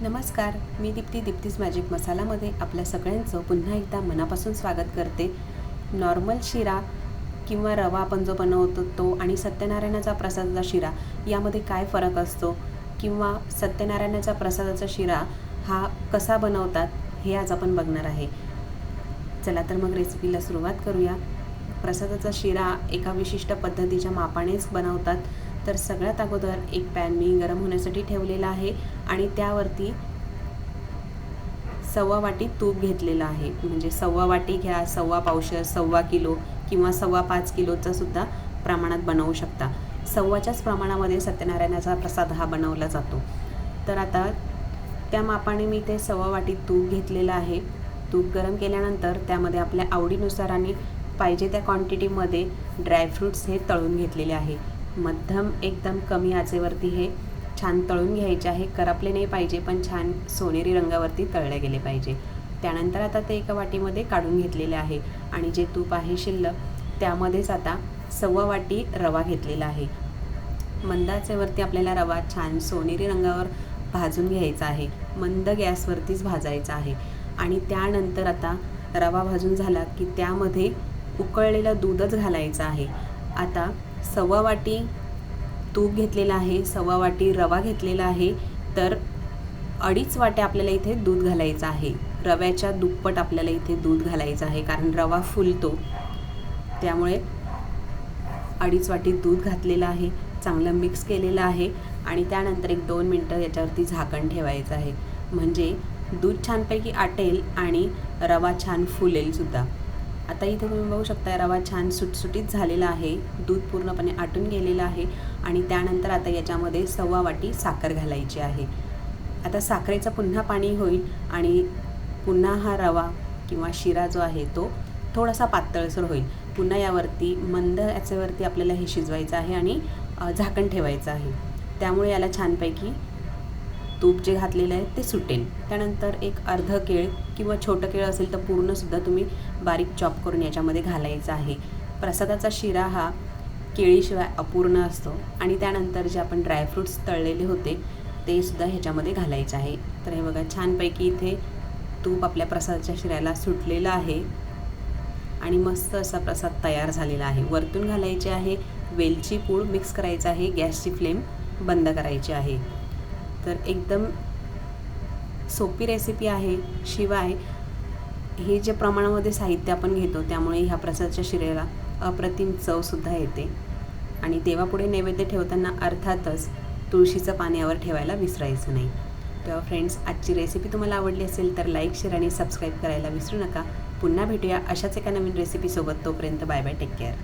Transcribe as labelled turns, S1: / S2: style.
S1: नमस्कार मी दीप्ती दीप्तीज मॅजिक मसालामध्ये आपल्या सगळ्यांचं पुन्हा एकदा मनापासून स्वागत करते. नॉर्मल शिरा किंवा रवा आपण जो बनवतो तो आणि सत्यनारायणाचा प्रसादाचा शिरा यामध्ये काय फरक असतो? किंवा सत्यनारायणाचा प्रसादाचा शिरा हा कसा बनवतात हे आज आपण बघणार आहे. चला तर मग रेसिपीला सुरुवात करूया. प्रसादाचा शिरा एका विशिष्ट पद्धतीच्या मापानेच बनवतात. तर सगळ्यात अगोदर एक पॅन मी गरम होण्यासाठी ठेवलेला आहे आणि त्यावरती सव्वा वाटी तूप घेतलेलं आहे. म्हणजे सव्वा वाटी घ्या सव्वा पावशर सव्वा किलो किंवा सव्वा पाच किलोचा सुद्धा प्रमाणात बनवू शकता. सव्वाच्याच प्रमाणामध्ये सत्यनारायणाचा प्रसाद हा बनवला जातो. तर आता त्या मापाने मी ते सव्वा वाटी तूप घेतलेलं आहे. तूप गरम केल्यानंतर त्यामध्ये आपल्या आवडीनुसार आणि पाहिजे त्या क्वांटिटीमध्ये ड्रायफ्रूट्स हे तळून घेतलेले आहे. मध्यम एकदम कमी आचेवरती हे छान तळून घ्यायचे आहे. करपले नाही पाहिजे पण छान सोनेरी रंगावरती तळले गेले पाहिजे. त्यानंतर आता ते एका वाटीमध्ये काढून घेतलेले आहे. आणि जे तूप आहे शिल्लक त्यामध्येच आता सव्वा वाटी रवा घेतलेला आहे. मंदाचेवरती आपल्याला रवा छान सोनेरी रंगावर भाजून घ्यायचा आहे. मंद गॅसवरतीच भाजायचा आहे. आणि त्यानंतर आता रवा भाजून झाला की त्यामध्ये उकळलेलं दूधच घालायचं आहे. आता सव्वा वाटी तूप घेतलेलं आहे सव्वा वाटी रवा घेतलेला आहे तर अडीच वाटे आपल्याला इथे दूध घालायचं आहे. रव्याच्या दुप्पट आपल्याला इथे दूध घालायचं आहे कारण रवा फुलतो. त्यामुळे अडीच वाटी दूध घातलेलं आहे चांगलं मिक्स केलेलं आहे आणि त्यानंतर एक दोन मिनटं याच्यावरती झाकण ठेवायचं आहे. म्हणजे दूध छानपैकी आटेल आणि रवा छान फुलेलसुद्धा. आता इथे तुम्ही बघू शकता रवा छान सुटसुटीत झालेला आहे. दूध पूर्णपणे आटून गेलेलं आहे आणि त्यानंतर आता याच्यामध्ये सव्वा वाटी साखर घालायची आहे. आता साखरेचं पुन्हा पाणी होईल आणि पुन्हा हा रवा किंवा शिरा जो आहे तो थोडासा पातळसर होईल. पुन्हा यावरती मंद याच्यावरती आपल्याला हे शिजवायचं आहे आणि झाकण ठेवायचं आहे. त्यामुळे याला छानपैकी तूप जे घातलेलं आहे ते सुटेल त्यानंतर एक अर्ध केळ किंवा छोटं केळ असेल तर पूर्णसुद्धा तुम्ही बारीक चॉप करून याच्यामध्ये घालायचं आहे. प्रसादाचा शिरा हा केळीशिवाय अपूर्ण असतो आणि त्यानंतर जे आपण ड्रायफ्रूट्स तळलेले होते ते सुद्धा ह्याच्यामध्ये घालायचं आहे. तर हे बघा छानपैकी इथे तूप आपल्या प्रसादाच्या शिऱ्याला सुटलेलं आहे आणि मस्त असा प्रसाद तयार झालेला आहे. वरतून घालायचे आहे वेलची पूड मिक्स करायचं आहे गॅसची फ्लेम बंद करायची आहे. तर एकदम सोपी रेसिपी आहे. शिवाय हे जे प्रमाणामध्ये साहित्य आपण घेतो त्यामुळे ह्या प्रसादच्या शिरेला अप्रतिम चवसुद्धा येते. आणि देवापुढे नैवेद्य ठेवताना अर्थातच तुळशीचं पाण्यावर ठेवायला विसरायचं नाही. तेव्हा फ्रेंड्स आजची रेसिपी तुम्हाला आवडली असेल तर लाईक शेअर आणि सबस्क्राईब करायला विसरू नका. पुन्हा भेटूया अशाच एका नवीन रेसिपीसोबत तोपर्यंत बाय बाय टेक केअर